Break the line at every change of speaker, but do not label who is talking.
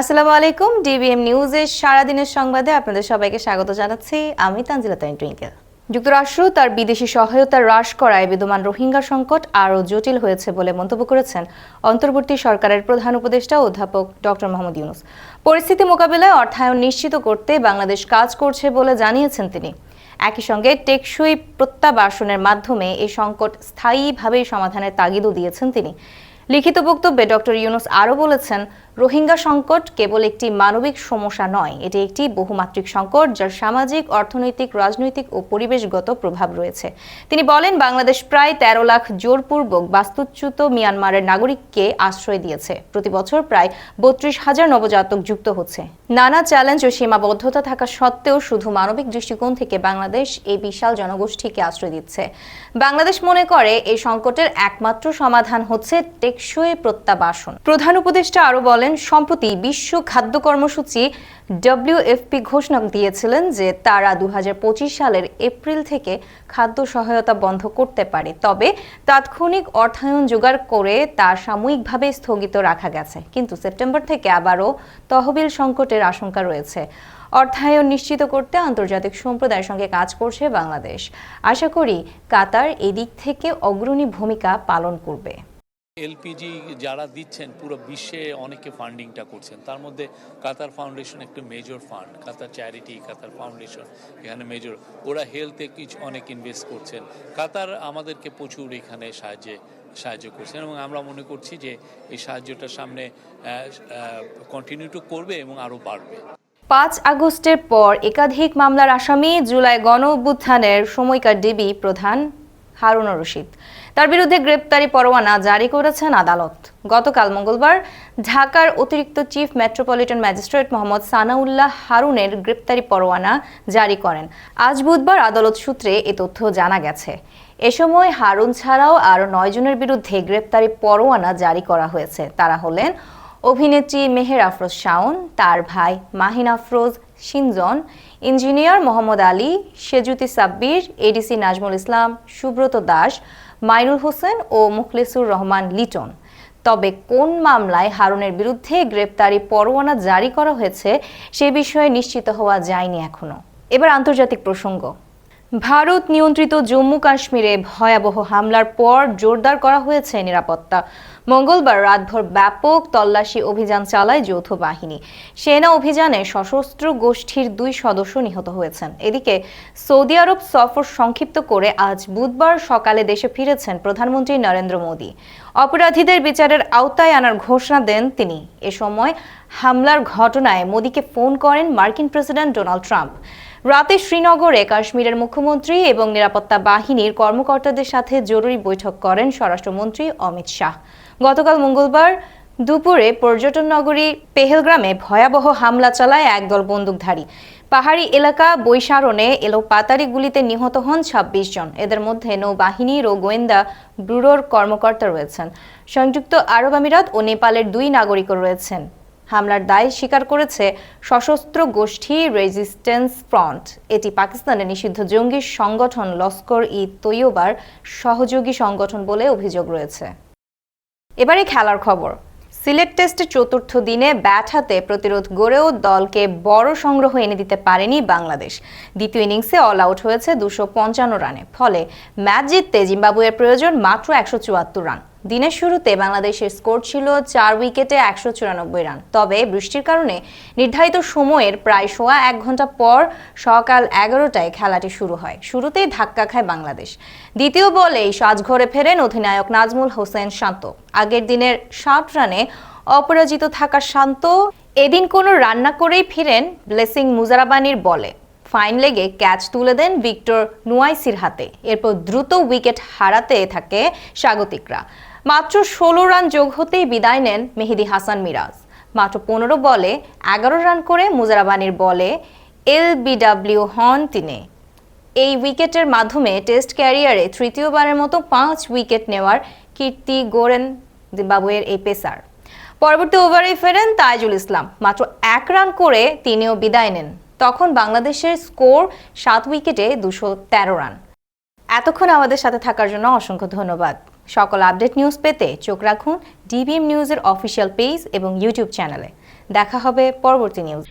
আসসালামু আলাইকুম ডিবিএম নিউজের সারাদিনের সংবাদে আপনাদের সবাইকে স্বাগত জানাচ্ছি। আমি তানজিলা তাইন টুইঙ্কেল। যুক্তরাষ্ট্র তার বিদেশি সহায়তা হ্রাস করায় বিদ্যমান রোহিঙ্গা সংকট আরও জটিল হয়েছে বলে মন্তব্য করেছেন অন্তর্বর্তী সরকারের প্রধান উপদেষ্টা অধ্যাপক ডক্টর মোহাম্মদ ইউনুস। পরিস্থিতি মোকাবেলায় অর্থায়ন নিশ্চিত করতে বাংলাদেশ কাজ করছে বলে জানিয়েছেন তিনি। একই সঙ্গে টেকসই প্রত্যাবাসনের মাধ্যমে এই সংকট স্থায়ীভাবে সমাধানের তাগিদও দিয়েছেন তিনি। লিখিত বক্তব্যে ডক্টর ইউনুস আরও বলেছেন রোহিঙ্গা সংকট কেবল একটি মানবিক সমস্যা নয়, এটি একটি বহুমাত্রিক সংকট যার সামাজিক, অর্থনৈতিক, রাজনৈতিক ও পরিবেশগত প্রভাব রয়েছে। তিনি বলেন, বাংলাদেশ প্রায় তেরো লাখ জোরপূর্বক বাস্তুচ্যুত মিয়ানমারের নাগরিককে আশ্রয় দিয়েছে। প্রতি বছর প্রায় বত্রিশ হাজার নবজাতক যুক্ত হচ্ছে। নানা চ্যালেঞ্জ ও সীমাবদ্ধতা থাকা সত্ত্বেও শুধু মানবিক দৃষ্টিকোণ থেকে বাংলাদেশ এই বিশাল জনগোষ্ঠীকে আশ্রয় দিচ্ছে। বাংলাদেশ মনে করে, এই সংকটের একমাত্র সমাধান হচ্ছে টেকসই প্রত্যাবাসন। প্রধান উপদেষ্টা আরও বলেন সম্প্রতি বিশ্ব খাদ্য কর্মসূচি ডব্লিউএফপি ঘোষণা দিয়েছিলেন যে তারা দু সালের এপ্রিল থেকে খাদ্য সহায়তা বন্ধ করতে পারে। তবে তাৎক্ষণিক অর্থায়ন জোগাড় করে তা সাময়িকভাবে স্থগিত রাখা গেছে। কিন্তু সেপ্টেম্বর থেকে আবারও তহবিল সংকটের আশঙ্কা রয়েছে। অর্থায়ন নিশ্চিত করতে আন্তর্জাতিক সম্প্রদায়ের সঙ্গে কাজ করছে বাংলাদেশ। আশা করি কাতার এদিক থেকে অগ্রণী ভূমিকা পালন করবে।
এলপিজি যারা দিচ্ছেন, পুরো বিশ্বে অনেকে ফান্ডিংটা করছেন। তার মধ্যে কাতার ফাউন্ডেশন একটা major fund Qatar charity Qatar foundation এখানে মেজর ওরা হেলথে কিছু অনেক ইনভেস্ট করছেন। কাতার আমাদেরকে প্রচুর এখানে সাহায্যে, সাহায্য করছেন এবং আমরা মনে করছি যে এই সাহায্যটা সামনে কন্টিনিউ টু করবে এবং আরও বাড়বে।
পাঁচ আগস্টের পর একাধিক মামলার আসামি জুলাই গণ অভ্যুত্থানের সময়কার ডিবি প্রধান হারুন রশিদ। তার বিরুদ্ধে গ্রেপ্তারি পরোয়ানা জারি করেছেন আদালত। গতকাল মঙ্গলবার ঢাকার অতিরিক্ত chief metropolitan magistrate Mohammad Sanaullah হারুনের গ্রেপ্তারি পরোয়ানা জারি করেন। আজ বুধবার আদালত সূত্রে এ তথ্য জানা গেছে। এ সময় হারুন ছাড়াও আরও নয়জনের বিরুদ্ধে গ্রেপ্তারি পরোয়ানা জারি করা হয়েছে। তারা হলেন অভিনেত্রী মেহের আফরোজ শাওন, তার ভাই মাহিন আফরোজ সিনজন, ইঞ্জিনিয়ার মোহাম্মদ আলী, সেজুতি সাব্বির, এডিসি নাজমুল ইসলাম, সুব্রত দাস মাইনুল হোসেন ও মুখলেসুর রহমান লিটন। তবে কোন মামলায় হারুনের বিরুদ্ধে গ্রেপ্তারি পরোয়ানা জারি করা হয়েছে সে বিষয়ে নিশ্চিত হওয়া যায়নি এখনও এবার আন্তর্জাতিক প্রসঙ্গ। ভারত নিয়ন্ত্রিত জম্মু কাশ্মীরে ভয়াবহ হামলার পর জোরদার করা হয়েছে নিরাপত্তা। মঙ্গলবার রাতভর ব্যাপক তল্লাশি অভিযান চালায় যৌথ বাহিনী। সেনা অভিযানে সশস্ত্র গোষ্ঠীর দুই সদস্য নিহত হয়েছেন। এদিকে সৌদি আরব সফর সংক্ষিপ্ত করে আজ বুধবার সকালে দেশে ফিরেছেন প্রধানমন্ত্রী নরেন্দ্র মোদী। অপরাধীদের বিচারের আওতায় আনার ঘোষণা দেন তিনি। এ সময় হামলার ঘটনায় মোদীকে ফোন করেন মার্কিন প্রেসিডেন্ট ডোনাল্ড ট্রাম্প। রাতে শ্রীনগরে কাশ্মীরের মুখ্যমন্ত্রী এবং নিরাপত্তা বাহিনীর কর্মকর্তাদের সাথে জরুরি বৈঠক করেন স্বরাষ্ট্রমন্ত্রী অমিত শাহ। গতকাল মঙ্গলবার দুপুরে পর্যটন নগরী পেহেলগ্রামে ভয়াবহ হামলা চালায় একদল বন্দুকধারী। পাহাড়ি এলাকা বৈশারণে এলো পাতারি গুলিতে নিহত হন ২৬ জন। এদের মধ্যে নৌবাহিনীর ও গোয়েন্দা ব্যুরোর কর্মকর্তা রয়েছেন। সংযুক্ত আরব আমিরাত ও নেপালের দুই নাগরিকও রয়েছেন। হামলার দায় স্বীকার করেছে সশস্ত্র গোষ্ঠী রেজিস্ট্যান্স ফ্রন্ট এটি পাকিস্তানের নিষিদ্ধ জঙ্গি সংগঠন লস্কর ই তৈয়বার সহযোগী সংগঠন বলে অভিযোগ রয়েছে। এবারে খেলার খবর। সিলেট টেস্টের চতুর্থ দিনে ব্যাট হাতে প্রতিরোধ গড়েও দলকে বড় সংগ্রহ এনে দিতে পারেনি বাংলাদেশ। দ্বিতীয় ইনিংসে অল আউট হয়েছে দুশো পঞ্চান্ন রানে। ফলে ম্যাচ জিততে জিম্বাবুয়ের প্রয়োজন মাত্র একশো চুয়াত্তর রান। দিনের শুরুতে বাংলাদেশের স্কোর ছিল চার উইকেটে একশো চুরানব্বই রান। তবে বৃষ্টির কারণে নির্ধারিত সময়ের প্রায় সোয়া এক ঘণ্টা পর সকাল এগারোটায় খেলাটি শুরু হয়। শুরুতেই ধাক্কা খায় বাংলাদেশ। দ্বিতীয় বলেই সাজঘরে ফেরেন অধিনায়ক নাজমুল হোসেন শান্ত। আগের দিনের ষাট রানে অপরাজিত থাকা শান্ত এদিন কোনো রান্না করেই ফিরেন ব্লেসিং মুজারাবানির বলে। ফাইন লেগে ক্যাচ তুলে দেন ভিক্টর নুয়াইসির হাতে। এরপর দ্রুত উইকেট হারাতে থাকে স্বাগতিকরা। মাত্র ষোলো রান যোগ হতেই বিদায় নেন মেহেদি হাসান মিরাজ। মাত্র পনেরো বলে এগারো রান করে মুজারাবানির বলে এল বিডাব্লিউ হন তিনি। এই উইকেটের মাধ্যমে টেস্ট ক্যারিয়ারে তৃতীয়বারের মতো পাঁচ উইকেট নেওয়ার কীর্তি গোরেন জিম্বাবুয়ের এই পেসার। পরবর্তী ওভারে ফেরেন তাইজুল ইসলাম। মাত্র এক রান করে তিনিও বিদায় নেন। তখন বাংলাদেশের স্কোর সাত উইকেটে দুশো তেরো রান। এতক্ষণ আমাদের সাথে থাকার জন্য অসংখ্য ধন্যবাদ। সকল আপডেট নিউজ পেতে চোখ রাখুন ডিবিএম নিউজের অফিসিয়াল পেজ এবং ইউটিউব চ্যানেলে। দেখা হবে পরবর্তী নিউজ।